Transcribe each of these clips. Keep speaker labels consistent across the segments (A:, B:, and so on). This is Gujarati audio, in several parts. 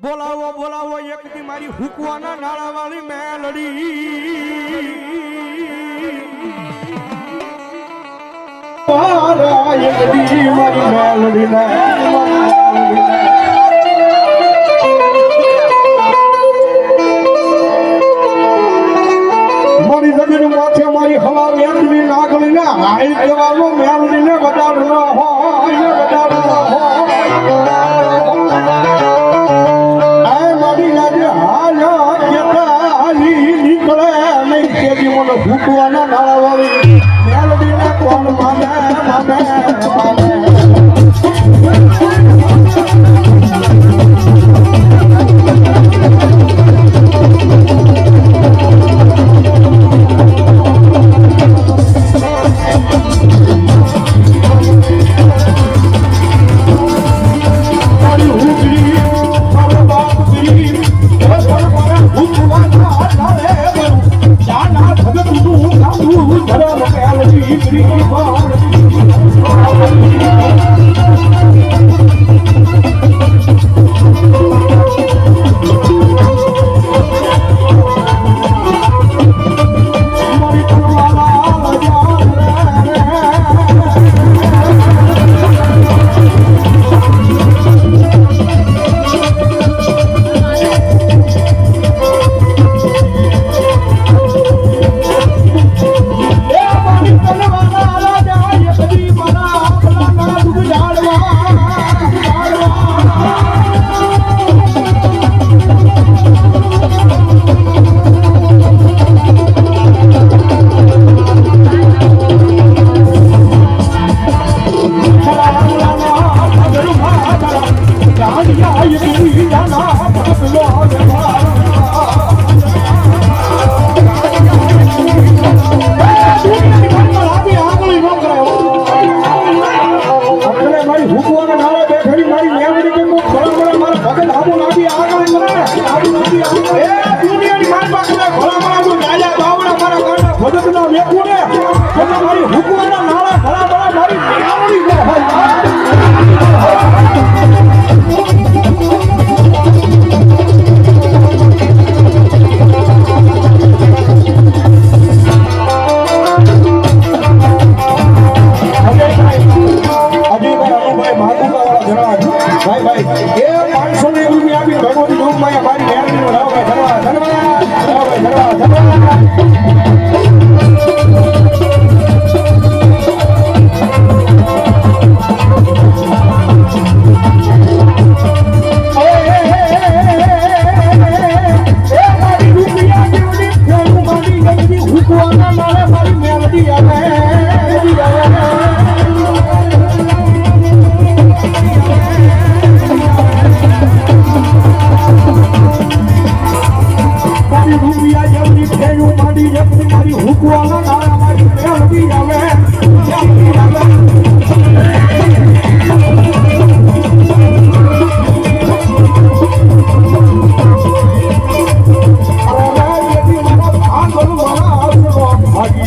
A: બોલાવો બોલાવો એક દી મારી હુકવાના નાળા વાળી મેલડી. મારી મેલડી ના મારી જમીન માથે મારી હવા મેળવી નાગળી ને હાઈ જવાનો મેળવી ને બધા તો ફૂટવાના નાળા વાવી Baju.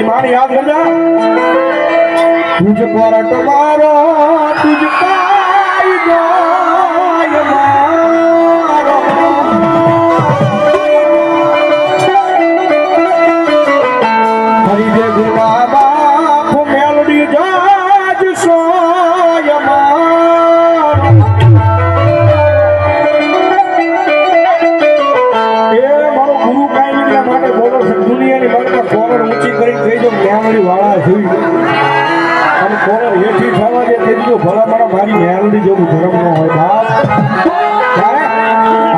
A: ધીમાન યાદ કરજા તુજ પર ટમારો તુજ પાઈ ગયો કહેજો મેળવણી વાળા જોઈ. અને કોને હેઠી થવા દે કહેજો ભલા મારા મારી મેળવણી જેવું ધર્મ ન હોય. બાપ. ત્યારે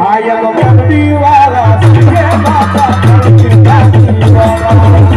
A: આયમ મંદી વાળા સિંહ બાપા. મંદી વાળા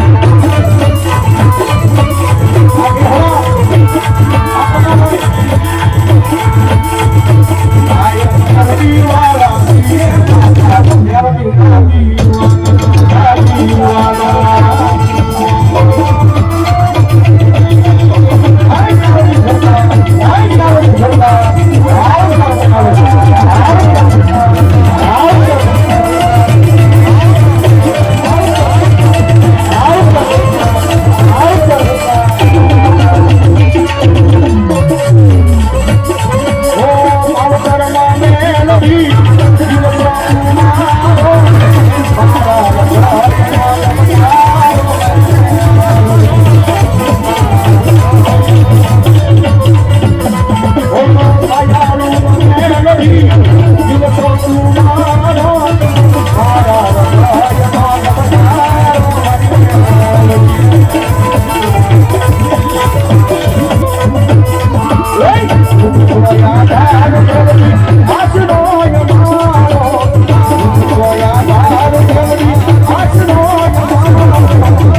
A: આસનો મેરડી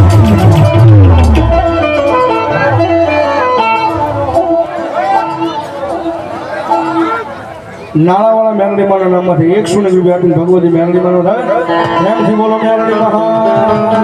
A: નાળાવાળા મેરડીમાના નામમાંથી એક શૂન્ય રૂપિયા આપીને ભગવતી મેરડીમાનો થાય. એમથી બોલો મેરડી મહા